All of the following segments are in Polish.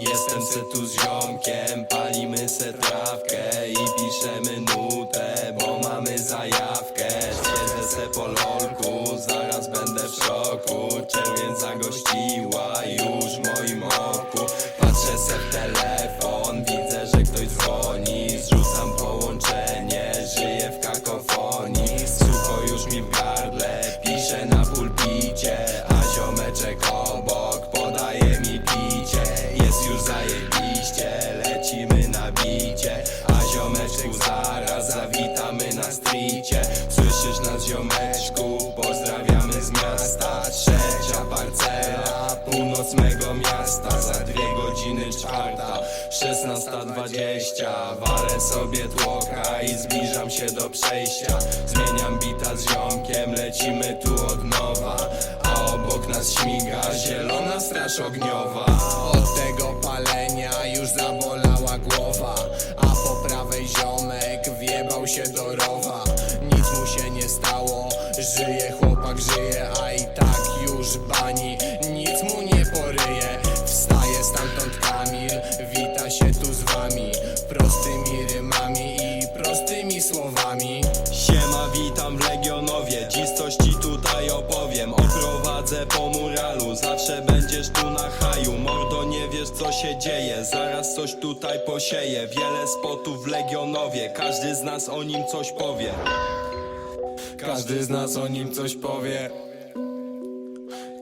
Jestem se tu z ziomkiem, palimy se trawkę I piszemy nutę, bo mamy zajawkę. Siedzę se po lolku, zaraz będę w szoku. Czerwień zagościła już moim oku Słyszysz nas ziomeczku, pozdrawiamy z miasta. Trzecia parcela, północ mego miasta. Za dwie godziny czwarta, szesnasta dwadzieścia. Walę sobie tłoka i zbliżam się do przejścia. Zmieniam bita z ziomkiem, lecimy tu od nowa. A obok nas śmiga zielona straż ogniowa. Od tego palenia już zabolała głowa. A po prawej ziomek wjebał się do rowa się nie stało, żyje chłopak żyje A i tak już bani, nic mu nie poryje. Wstaje stamtąd Kamil, wita się tu z wami. Prostymi rymami i prostymi słowami. Siema, witam w Legionowie. Dziś coś ci tutaj opowiem. Oprowadzę po muralu. Zawsze będziesz tu na haju. Mordo, nie wiesz co się dzieje. Zaraz coś tutaj posieje. Wiele spotów w Legionowie. Każdy z nas o nim coś powie Każdy z nas o nim coś powie.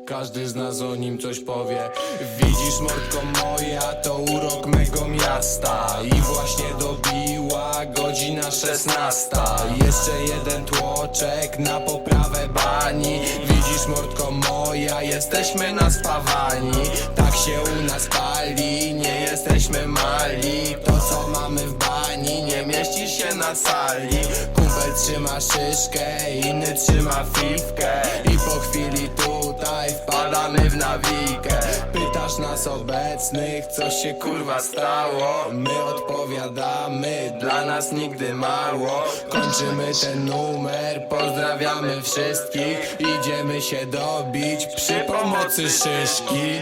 Każdy z nas o nim coś powie. Widzisz mordko moja, to urok mego miasta. I właśnie dobiła godzina szesnasta. Jeszcze jeden tłoczek na poprawę bani. Widzisz mordko moja, jesteśmy naspawani Tak się u nas pali, nie jesteśmy mali. To co mamy w bani, się na sali. Kumpel trzyma szyszkę, inny trzyma fifkę. I po chwili tutaj wpadamy w nawikę. Pytasz nas obecnych, co się kurwa stało? My odpowiadamy, dla nas nigdy mało. Kończymy ten numer, pozdrawiamy wszystkich. Idziemy się dobić przy pomocy szyszki